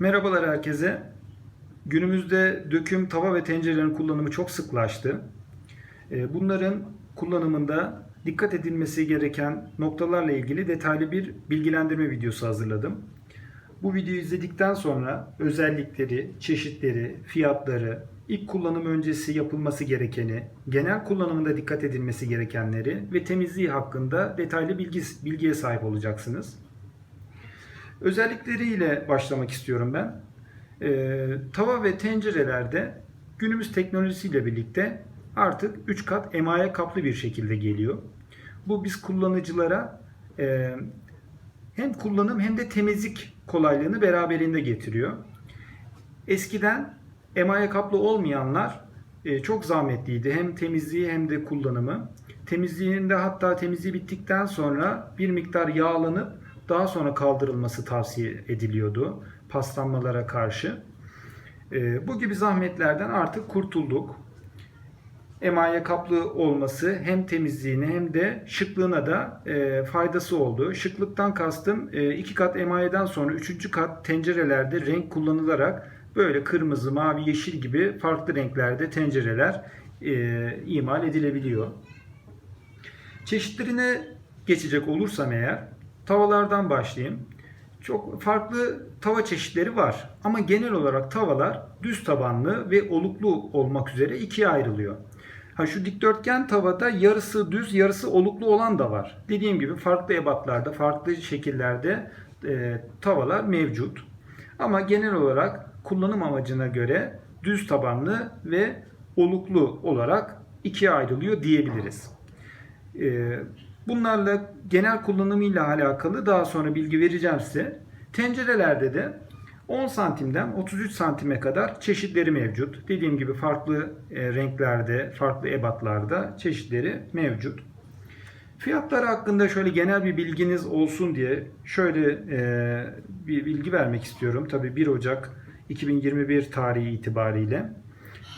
Merhabalar herkese. Günümüzde döküm tava ve tencerelerin kullanımı çok sıklaştı. Ee, Bunların kullanımında dikkat edilmesi gereken noktalarla ilgili detaylı bir bilgilendirme videosu hazırladım. Bu videoyu izledikten sonra özellikleri, çeşitleri, fiyatları, ilk kullanım öncesi yapılması gerekeni, genel kullanımında dikkat edilmesi gerekenleri ve temizliği hakkında detaylı bilgi, bilgiye sahip olacaksınız. Özellikleriyle başlamak istiyorum ben. Ee, tava ve tencerelerde günümüz teknolojisiyle birlikte artık 3 kat emaye kaplı bir şekilde geliyor. Bu biz kullanıcılara e, hem kullanım hem de temizlik kolaylığını beraberinde getiriyor. Eskiden emaye kaplı olmayanlar e, çok zahmetliydi. Hem temizliği hem de kullanımı. Temizliğinde hatta temizliği bittikten sonra bir miktar yağlanıp daha sonra kaldırılması tavsiye ediliyordu paslanmalara karşı. E, bu gibi zahmetlerden artık kurtulduk. Emaye kaplı olması hem temizliğine hem de şıklığına da e, faydası oldu. Şıklıktan kastım e, iki kat emayeden sonra üçüncü kat tencerelerde renk kullanılarak böyle kırmızı, mavi, yeşil gibi farklı renklerde tencereler e, imal edilebiliyor. Çeşitlerine geçecek olursam eğer tavalardan başlayayım. Çok farklı tava çeşitleri var ama genel olarak tavalar düz tabanlı ve oluklu olmak üzere ikiye ayrılıyor. Ha şu dikdörtgen tavada yarısı düz, yarısı oluklu olan da var. Dediğim gibi farklı ebatlarda, farklı şekillerde e, tavalar mevcut. Ama genel olarak kullanım amacına göre düz tabanlı ve oluklu olarak ikiye ayrılıyor diyebiliriz. E, bunlarla genel kullanımıyla alakalı daha sonra bilgi vereceğim size. Tencerelerde de 10 santimden 33 santime kadar çeşitleri mevcut. Dediğim gibi farklı e, renklerde, farklı ebatlarda çeşitleri mevcut. Fiyatları hakkında şöyle genel bir bilginiz olsun diye şöyle e, bir bilgi vermek istiyorum. Tabii 1 Ocak 2021 tarihi itibariyle.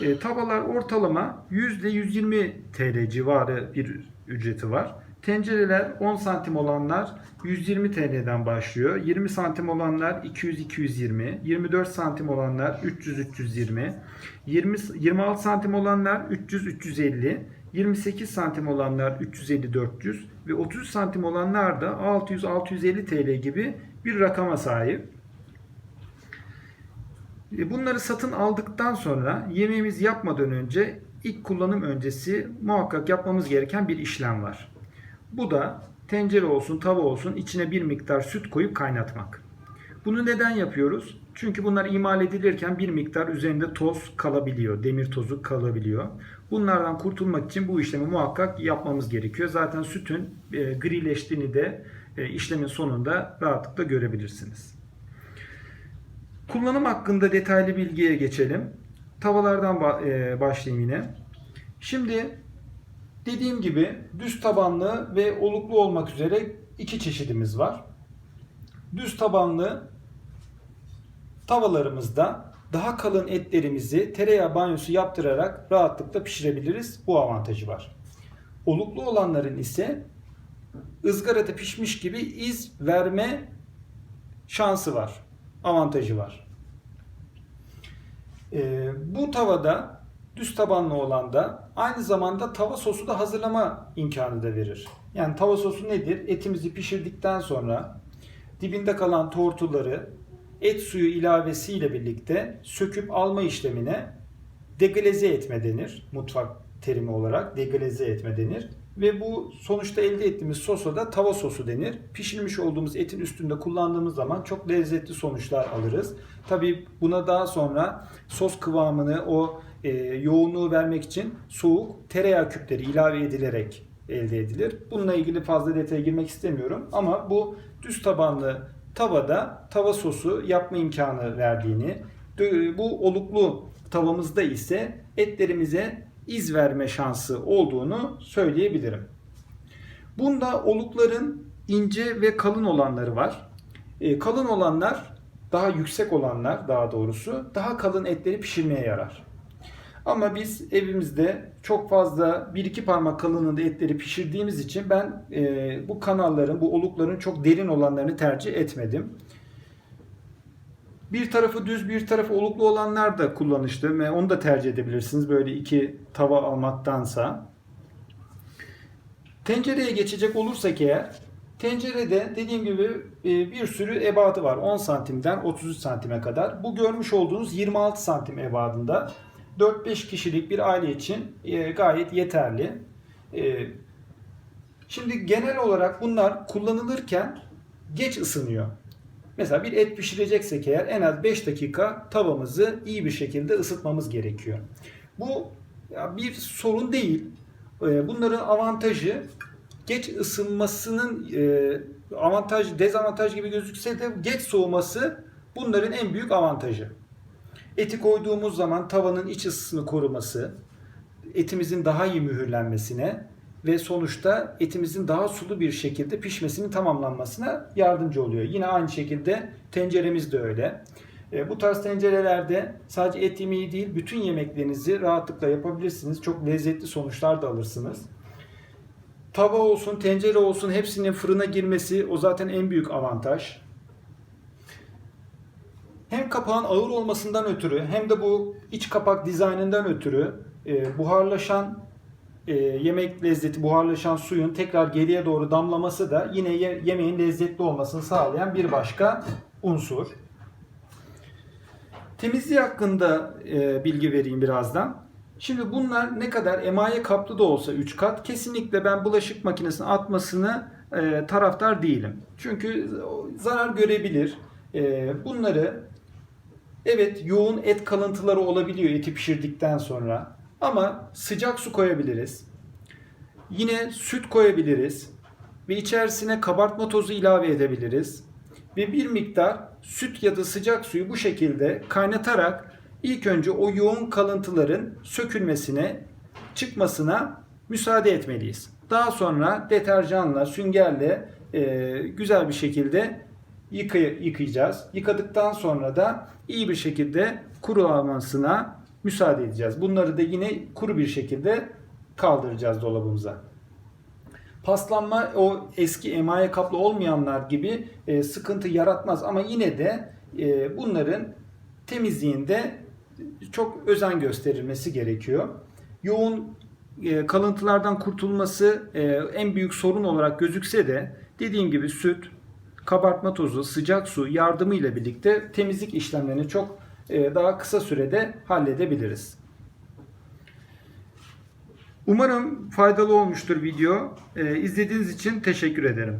E, tavalar ortalama %120 TL civarı bir ücreti var. Tencereler 10 santim olanlar 120 TL'den başlıyor. 20 santim olanlar 200-220, 24 santim olanlar 300-320, 20 26 santim olanlar 300-350, 28 santim olanlar 350-400 ve 30 santim olanlar da 600-650 TL gibi bir rakama sahip. E, Bunları satın aldıktan sonra yemeğimizi yapmadan önce ilk kullanım öncesi muhakkak yapmamız gereken bir işlem var. Bu da tencere olsun, tava olsun içine bir miktar süt koyup kaynatmak. Bunu neden yapıyoruz? Çünkü bunlar imal edilirken bir miktar üzerinde toz kalabiliyor, demir tozu kalabiliyor. Bunlardan kurtulmak için bu işlemi muhakkak yapmamız gerekiyor. Zaten sütün e, grileştiğini de e, işlemin sonunda rahatlıkla görebilirsiniz. Kullanım hakkında detaylı bilgiye geçelim. Tavalardan e, başlayayım yine. Şimdi dediğim gibi düz tabanlı ve oluklu olmak üzere iki çeşidimiz var. Düz tabanlı tavalarımızda daha kalın etlerimizi tereyağı banyosu yaptırarak rahatlıkla pişirebiliriz. Bu avantajı var. Oluklu olanların ise ızgarada pişmiş gibi iz verme şansı var. Avantajı var. Ee, bu tavada düz tabanlı olan da aynı zamanda tava sosu da hazırlama imkanı da verir. Yani tava sosu nedir? Etimizi pişirdikten sonra dibinde kalan tortuları et suyu ilavesiyle birlikte söküp alma işlemine deglaze etme denir. Mutfak terimi olarak deglaze etme denir. Ve bu sonuçta elde ettiğimiz sosa da tava sosu denir. Pişirmiş olduğumuz etin üstünde kullandığımız zaman çok lezzetli sonuçlar alırız. Tabi buna daha sonra sos kıvamını, o e, yoğunluğu vermek için soğuk tereyağı küpleri ilave edilerek elde edilir. Bununla ilgili fazla detaya girmek istemiyorum ama bu düz tabanlı tavada tava sosu yapma imkanı verdiğini, bu oluklu tavamızda ise etlerimize iz verme şansı olduğunu söyleyebilirim. Bunda olukların ince ve kalın olanları var. E, kalın olanlar daha yüksek olanlar daha doğrusu daha kalın etleri pişirmeye yarar. Ama biz evimizde çok fazla bir iki parmak kalınlığında etleri pişirdiğimiz için ben e, bu kanalların, bu olukların çok derin olanlarını tercih etmedim. Bir tarafı düz, bir tarafı oluklu olanlar da kullanışlı ve onu da tercih edebilirsiniz böyle iki tava almaktansa. Tencereye geçecek olursak eğer, tencerede dediğim gibi e, bir sürü ebadı var. 10 santimden 33 santime kadar. Bu görmüş olduğunuz 26 santim ebadında. 4-5 kişilik bir aile için e, gayet yeterli. E, Şimdi genel olarak bunlar kullanılırken geç ısınıyor. Mesela bir et pişireceksek eğer en az 5 dakika tavamızı iyi bir şekilde ısıtmamız gerekiyor. Bu bir sorun değil. Ee, Bunların avantajı geç ısınmasının e, avantaj dezavantaj gibi gözükse de geç soğuması bunların en büyük avantajı. Eti koyduğumuz zaman tavanın iç ısısını koruması, etimizin daha iyi mühürlenmesine ve sonuçta etimizin daha sulu bir şekilde pişmesinin tamamlanmasına yardımcı oluyor. Yine aynı şekilde tenceremiz de öyle. E, Bu tarz tencerelerde sadece et yemeği değil bütün yemeklerinizi rahatlıkla yapabilirsiniz. Çok lezzetli sonuçlar da alırsınız. Tava olsun, tencere olsun hepsinin fırına girmesi o zaten en büyük avantaj. Hem kapağın ağır olmasından ötürü hem de bu iç kapak dizaynından ötürü e, buharlaşan e, yemek lezzeti, buharlaşan suyun tekrar geriye doğru damlaması da yine ye- yemeğin lezzetli olmasını sağlayan bir başka unsur. Temizliği hakkında e, bilgi vereyim birazdan. Şimdi bunlar ne kadar emaye kaplı da olsa 3 kat kesinlikle ben bulaşık makinesine atmasını e, taraftar değilim. Çünkü zarar görebilir. E, bunları evet yoğun et kalıntıları olabiliyor eti pişirdikten sonra. Ama sıcak su koyabiliriz. Yine süt koyabiliriz. Ve içerisine kabartma tozu ilave edebiliriz. Ve bir miktar süt ya da sıcak suyu bu şekilde kaynatarak ilk önce o yoğun kalıntıların sökülmesine, çıkmasına müsaade etmeliyiz. Daha sonra deterjanla, süngerle e, güzel bir şekilde yıkay- yıkayacağız. Yıkadıktan sonra da iyi bir şekilde kurulanmasına müsaade edeceğiz. Bunları da yine kuru bir şekilde kaldıracağız dolabımıza. Paslanma o eski emaye kaplı olmayanlar gibi e, sıkıntı yaratmaz ama yine de e, bunların temizliğinde çok özen gösterilmesi gerekiyor. Yoğun e, kalıntılardan kurtulması e, en büyük sorun olarak gözükse de dediğim gibi süt, kabartma tozu, sıcak su yardımıyla birlikte temizlik işlemlerini çok e, daha kısa sürede halledebiliriz. Umarım faydalı olmuştur video. E, izlediğiniz için teşekkür ederim.